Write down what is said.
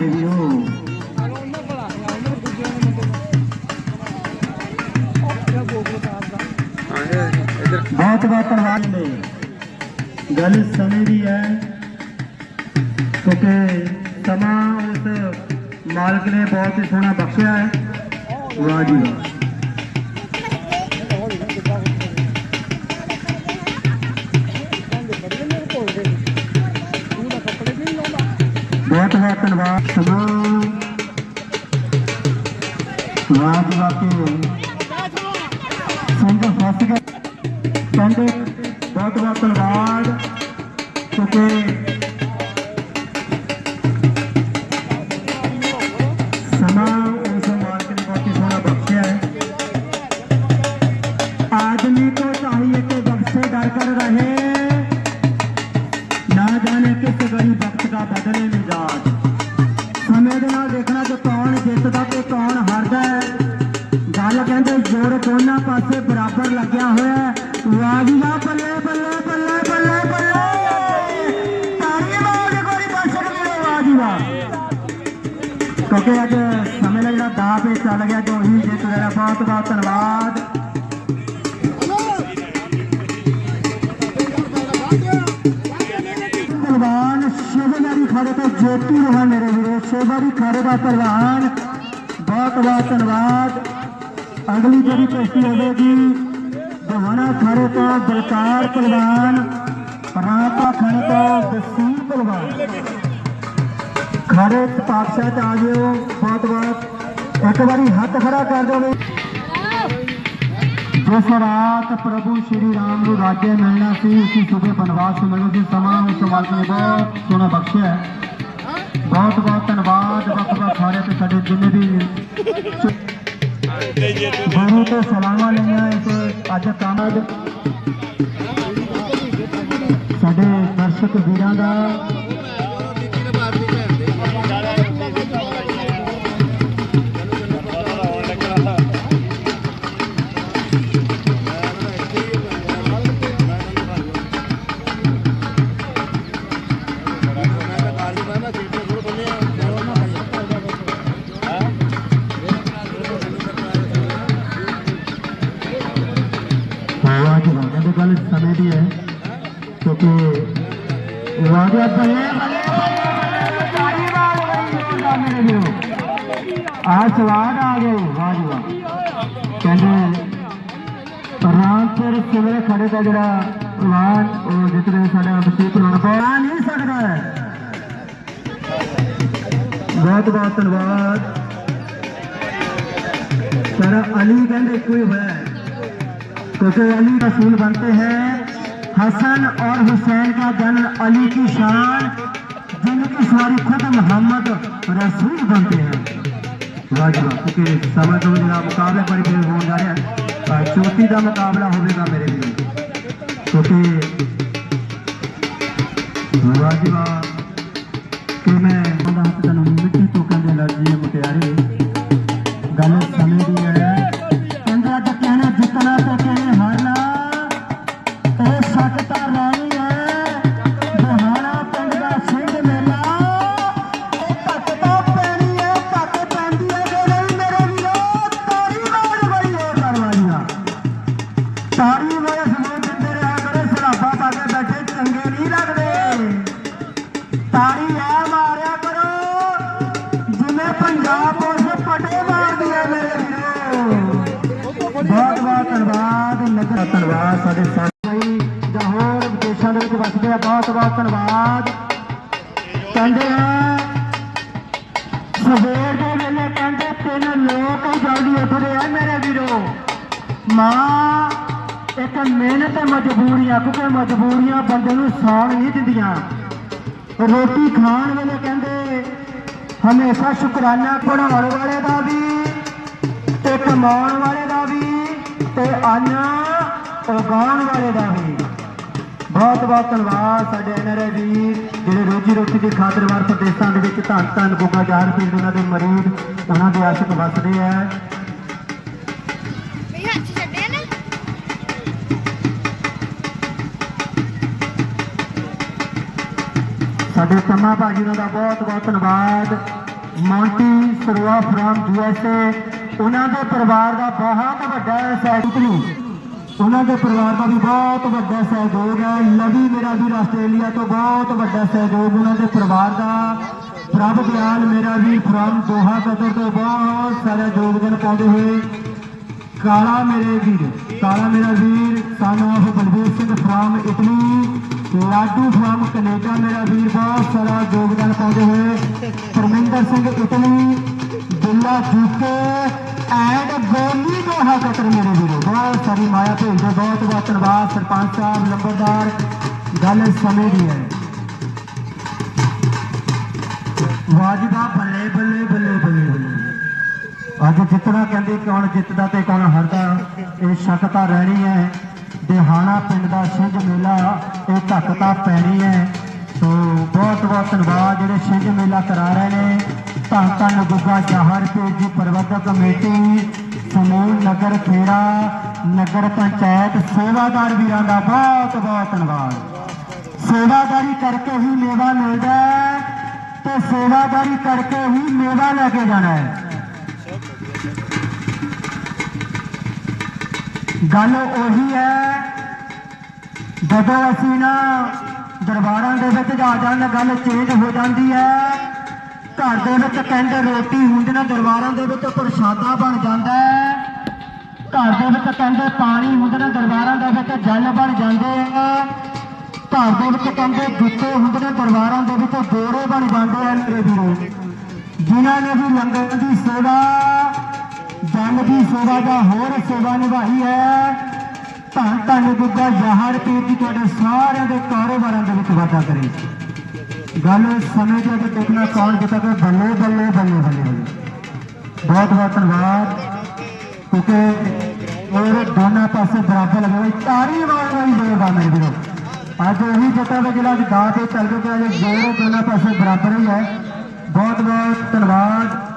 ਮੇਰੇ ਬਹੁਤ ਬਹੁਤ ਧੰਨਵਾਦ ਨੇ ਗੱਲ ਸਮੇਂ ਦੀ ਹੈ, ਕਿਉਂਕਿ ਸਮਾਂ ਉਸ ਮਾਲਕ ਨੇ ਬਹੁਤ ਹੀ ਸੋਹਣਾ ਬਖਸ਼ਿਆ ਹੈ। ਵਾਹ ਜੀ ਵਾਹ। ਬਹੁਤ ਬਹੁਤ ਧੰਨਵਾਦ ਸਮਾਂ ਵਾਹ ਜੀ ਵਾਹ ਕੇ ਸੰਗਤ ਫਸ ਗਏ ਕਹਿੰਦੇ ਬਹੁਤ ਬਹੁਤ ਧੰਨਵਾਦ ਕਿਉਂਕਿ ਸਮਾਂ ਉਸ ਮਾਲਕ ਨੇ ਬਹੁਤ ਹੀ ਦਾਅ ਪੇ ਚੱਲ ਗਿਆ ਜੋ ਹੀ ਜਿੱਤ ਗਿਆ ਬਹੁਤ ਬਹੁਤ ਧੰਨਵਾਦ ਪਹਿਲਵਾਨ ਸ਼ਿਵਨਾਰੀ ਖਾੜੇ ਤੋਂ ਜੋਤੀ ਰਹਾ ਮੇਰੇ ਵੀਰੋ ਸ਼ਿਵਨਾਰੀ ਖਾੜੇ ਦਾ ਪਹਿਲਵਾਨ ਬਹੁਤ ਬਹੁਤ ਧੰਨਵਾਦ ਅਗਲੀ ਜਿਹੜੀ ਕੁਸ਼ਤੀ ਹੋਵੇਗੀ ਬਹਾਨਾ ਖਾੜੇ ਤੋਂ ਬਲਕਾਰ ਪਹਿਲਵਾਨ ਰਾਤਾ ਖਾੜੇ ਤੋਂ ਦਸੀਮ ਪਹਿਲਵਾਨ ਖਾੜੇ ਪਾਕਸ਼ਾਹ ਚ ਆ ਜਿਓ ਬਹੁਤ ਬਹੁਤ ਇੱਕ ਵਾਰੀ ਹੱਥ ਖੜਾ ਕਰ ਦਿਓ ਜਿਸ ਰਾਤ ਪ੍ਰਭੂ ਸ਼੍ਰੀ ਰਾਮ ਨੂੰ ਰਾਜੇ ਮਿਲਣਾ ਸੀ, ਉਸੇ ਸੂਬੇ ਬਨਵਾਸ ਮਿਲਣ ਦੀ ਸਮਾਂ ਉਸ ਮਾਲਕ ਨੇ ਬਹੁਤ ਸੋਹਣਾ ਬਖਸ਼ਿਆ ਬਹੁਤ ਬਹੁਤ ਧੰਨਵਾਦ ਵੱਖ ਵੱਖ ਖਾੜੇ ਤੇ ਸਾਡੇ ਜਿੰਨੇ ਵੀ ਗੁਰੂ ਤੋਂ ਸਲਾਮਾਂ ਲਈਆਂ ਇਸ ਅੱਜ ਕਾਮਦ ਸਾਡੇ ਦਰਸ਼ਕ ਵੀਰਾਂ ਦਾ ਗੱਲ ਸਮੇਂ ਦੀ ਹੈ, ਕਿਉਂਕਿ ਵਾਜਾ ਬੱਲੇ ਬੱਲੇ ਬੱਲੇ ਤਾੜੀ ਮਾਰ ਗਈ ਮੇਰੇ ਵੀਰੋ ਆ ਸਵਾਦ ਆ ਗਏ, ਵਾਹ ਕਹਿੰਦੇ ਰਾਮਪੁਰ ਸਿਵਰੇ ਖੜੇ ਦਾ ਜਿਹੜਾ ਪਲਾਨ ਉਹ ਜਿੱਤ ਰਹੇ ਸਾਡਾ ਅਭਿਸ਼ੇਕ ਰਣਪਾ ਆ ਨਹੀਂ ਸਕਦਾ ਬਹੁਤ ਬਹੁਤ ਧੰਨਵਾਦ। ਸਾਰਾ, ਅਲੀ ਕਹਿੰਦੇ ਕੋਈ ਹੋਇਆ क्योंकि अली रसूल बनते हैं हसन और हुसैन का जन्म अली की शान जिनकी सवारी खुद मोहम्मद रसूल बनते हैं वाह जी वाह क्योंकि समय ਤੋਂ ਜਿਹੜਾ ਮੁਕਾਬਲਾ ਬੜੀ ਦੇਰ ਹੋਣ ਜਾ ਰਿਹਾ ਹੈ ਅਹ ਚੋਟੀ ਦਾ ਮੁਕਾਬਲਾ ਹੋਵੇਗਾ ਮੇਰੇ ਵੀਰੋ ਕਿਉਂਕਿ ਵਾਹ ਜੀ ਵਾਹ ਕਿ ਮੈਂ ਉਹਦਾ ਹੱਥ ਤੈਨੂੰ ਮਿੱਟੀ ਤੋਂ ਕਹਿੰਦੇ ਲੱਗੀ ਮੁਟਿਆਰੇ ਤਾੜੀ ਆ ਮਾਰਿਆ ਕਰੋ। ਜਿਵੇਂ ਪੰਜਾਬ ਪੁਲਿਸ ਪਟੇ ਮਾਰਦੀ ਹੈ ਮੇਰੇ ਵੀਰੋ। ਬਹੁਤ ਬਹੁਤ ਧੰਨਵਾਦ, ਨਗਰ ਧੰਨਵਾਦ ਸਾਡੇ ਸਾਥੀ ਜਾਂ ਹੋਰ ਵਿਦੇਸ਼ਾਂ ਦੇ ਵਿੱਚ ਵਸਦੇ ਆ। ਬਹੁਤ ਬਹੁਤ ਧੰਨਵਾਦ। ਕਹਿੰਦੇ ਆ, ਸਵੇਰ ਦੇ ਵੇਲੇ ਕਹਿੰਦੇ ਤਿੰਨ ਲੋਕ ਜਲਦੀ ਉੱਠਦੇ ਆ ਮੇਰੇ ਵੀਰੋ। ਮਾਂ, ਇੱਕ ਮਿਹਨਤ ਤੇ ਮਜਬੂਰੀਆਂ, ਕਿਉਂਕਿ ਮਜਬੂਰੀਆਂ ਬੰਦੇ ਨੂੰ ਸੌਣ ਨਹੀਂ ਦਿੰਦੀਆਂ। ਰੋਟੀ ਖਾਣ ਵੇਲੇ ਕਹਿੰਦੇ, ਹਮੇਸ਼ਾ ਸ਼ੁਕਰਾਨਾ ਪੜਾਉਣ ਵਾਲੇ ਦਾ ਵੀ ਤੇ ਕਮਾਉਣ ਵਾਲੇ ਦਾ ਵੀ ਤੇ ਅੰਨ ਉਗਾਉਣ ਵਾਲੇ ਦਾ ਵੀ। ਬਹੁਤ ਬਹੁਤ ਧੰਨਵਾਦ ਸਾਡੇ ਐਨਆਰਆਈ ਵੀਰ, ਜਿਹੜੇ ਰੋਜੀ ਰੋਟੀ ਦੀ ਖਾਤਰ ਵਾਰ ਪ੍ਰਦੇਸ਼ਾਂ ਦੇ ਵਿੱਚ ਧੰਨ ਧੰਨ ਗੁੱਗਾ ਜਾਨ ਪੀਰ ਉਹਨਾਂ ਦੇ ਮਰੀਜ਼, ਉਹਨਾਂ ਦੇ ਆਸ਼ਿਕ ਵਸਦੇ ਆ। ਸਾਡੇ ਪੰਮਾ ਭਾਜੀ ਦਾ ਬਹੁਤ ਬਹੁਤ ਧੰਨਵਾਦ। ਮੌਂਟੀ ਸਰਵਾ ਫਰਮ ਯੂਐਸਏ ਉਹਨਾਂ ਦੇ ਪਰਿਵਾਰ ਦਾ ਬਹੁਤ ਵੱਡਾ ਸਹਿਯੋਗ ਨੂੰ ਉਹਨਾਂ ਦੇ ਪਰਿਵਾਰ ਦਾ ਵੀ ਬਹੁਤ ਵੱਡਾ ਸਹਿਯੋਗ ਹੈ। ਲਵੀ ਮੇਰਾ ਵੀ ਆਸਟ੍ਰੇਲੀਆ ਤੋਂ ਬਹੁਤ ਵੱਡਾ ਸਹਿਯੋਗ ਉਹਨਾਂ ਦੇ ਪਰਿਵਾਰ ਦਾ। ਪ੍ਰਭ ਦਿਆਲ ਮੇਰਾ ਵੀ ਫਰਮ ਦੋਹਾ ਕਦਰ ਤੋਂ ਬਹੁਤ ਸਾਰਾ ਯੋਗਦਾਨ ਪਾਉਂਦੇ ਹੋਏ। ਕਾਲਾ ਮੇਰੇ ਵੀਰ, ਕਾਲਾ ਮੇਰਾ ਵੀਰ ਸਾਨੂੰ ਆਫ ਬਲਵੀਰ ਸਿੰਘ ਫਰਮ ਇਟਲੀ। ਲਾਡੂ ਫਾਰਮ ਕੈਨੇਡਾ, ਮੇਰਾ ਵੀਰ ਬਹੁਤ ਸਾਰਾ ਯੋਗਦਾਨ ਪਾਉਂਦੇ ਹੋਏ ਪਰਮਿੰਦਰ ਸਿੰਘ ਇਟਲੀ ਦੁੱਲਾ ਜੂਕੇ ਐਂਡ ਗੋਲੀ ਦੋਹਾ ਕਤਰ ਮੇਰੇ ਵੀਰੋ। ਬਹੁਤ ਸਾਰੀ ਮਾਇਆ ਭੇਜਦੇ ਬਹੁਤ ਬਹੁਤ ਧੰਨਵਾਦ ਸਰਪੰਚ ਸਾਹਿਬ ਲੰਬਰਦਾਰ ਗੱਲ ਸਮੇਂ ਦੀ ਹੈ। ਵਾਜਦਾ ਬੱਲੇ ਬੱਲੇ ਬੱਲੇ ਬੱਲੇ ਬੱਲੇ। ਅੱਜ ਜਿੱਤਣਾ ਕਹਿੰਦੇ ਕੌਣ ਜਿੱਤਦਾ ਤੇ ਕੌਣ ਹਾਰਦਾ, ਇਹ ਸ਼ੱਕ ਤਾਂ ਰਹਿਣੀ ਹੈ। ਦਿਹਾਣਾ ਪਿੰਡ ਦਾ ਛਿੰਝ ਮੇਲਾ। ਇਹ ਧੱਕ ਤਾਂ ਪੈਣੀ ਹੈ। ਸੋ ਬਹੁਤ ਬਹੁਤ ਧੰਨਵਾਦ, ਜਿਹੜੇ ਛਿੰਝ ਮੇਲਾ ਕਰਾ ਰਹੇ ਨੇ। ਧੰਨ ਧੰਨ ਗੁੱਗਾ ਜਹਰ ਪੇਜ ਦੀ ਪ੍ਰਬੰਧਕ ਕਮੇਟੀ, ਸਮੂਹ, ਨਗਰ ਖੇੜਾ, ਨਗਰ ਪੰਚਾਇਤ, ਸੇਵਾਦਾਰ ਵੀਰਾਂ ਦਾ ਬਹੁਤ ਬਹੁਤ ਧੰਨਵਾਦ। ਸੇਵਾਦਾਰੀ ਕਰਕੇ ਹੀ ਮੇਵਾ ਮਿਲਦਾ ਹੈ ਤੇ ਸੇਵਾਦਾਰੀ ਕਰਕੇ ਹੀ ਮੇਵਾ ਲੈ ਕੇ ਜਾਣਾ ਹੈ। ਗੱਲ ਉਹੀ ਹੈ ਜਦੋਂ ਅਸੀਂ ਨਾ ਦਰਬਾਰਾਂ ਦੇ ਵਿੱਚ ਜਾ ਜਾਣ, ਗੱਲ ਚੇਂਜ ਹੋ ਜਾਂਦੀ ਹੈ। ਘਰ ਦੇ ਵਿੱਚ ਕਹਿੰਦੇ ਰੋਟੀ ਹੁੰਦੀ ਨਾ, ਦਰਬਾਰਾਂ ਦੇ ਵਿੱਚ ਪ੍ਰਸ਼ਾਦਾ ਬਣ ਜਾਂਦਾ ਹੈ। ਘਰ ਦੇ ਵਿੱਚ ਕਹਿੰਦੇ ਪਾਣੀ ਹੁੰਦੇ ਨੇ, ਦਰਬਾਰਾਂ ਦੇ ਵਿੱਚ ਜਲ ਬਣ ਜਾਂਦੇ ਆ। ਘਰ ਦੇ ਵਿੱਚ ਕਹਿੰਦੇ ਜੁੱਤੇ ਹੁੰਦੇ ਨੇ, ਦਰਬਾਰਾਂ ਦੇ ਵਿੱਚ ਜੋੜੇ ਬਣ ਜਾਂਦੇ ਆ ਮੇਰੇ ਵੀਰੋ। ਜਿਨ੍ਹਾਂ ਨੇ ਵੀ ਲੰਗਰ ਦੀ ਸੇਵਾ, ਜਨ ਦੀ ਸੇਵਾ ਦਾ ਹੋਰ ਸੇਵਾ ਨਿਭਾਈ ਹੈ ਧੰਨ ਧੰਨ ਗੁੱਗਾ ਯਾਹਰ ਪੀਰ ਜੀ, ਤੁਹਾਡੇ ਸਾਰਿਆਂ ਦੇ ਕਾਰੋਬਾਰਾਂ ਦੇ ਵਿੱਚ ਵਾਧਾ ਕਰੇ ਗੱਲ ਸਮੇਂ ਦੇ ਅੱਗੇ ਦੇਖਣਾ ਕੌਣ ਜਿੱਤਾ ਕਿ ਬੱਲੇ ਬੱਲੇ ਬੱਲੇ ਬੱਲੇ ਬੱਲੇ। ਬਹੁਤ ਬਹੁਤ ਧੰਨਵਾਦ। ਕਿਉਂਕਿ ਉਹ ਦੋਨਾਂ ਪਾਸੇ ਬਰਾਬਰ ਲੱਗੇ ਹੋਏ। ਤਾਰੀ ਮਾਰਨ ਵਾਲੀ ਜ਼ੋਰਦਾਰ ਮੇਰੇ ਵੀਰੋ। ਅੱਜ ਉਹੀ ਜਿੱਤਾ ਦਾ ਜਿਹੜਾ ਅੱਜ ਗਾ ਤੇ ਚੱਲ ਰਿਹਾ ਕਿ ਅੱਜ ਦੋਨਾਂ ਪਾਸੇ ਬਰਾਬਰ ਹੀ ਹੈ। ਬਹੁਤ ਬਹੁਤ ਧੰਨਵਾਦ।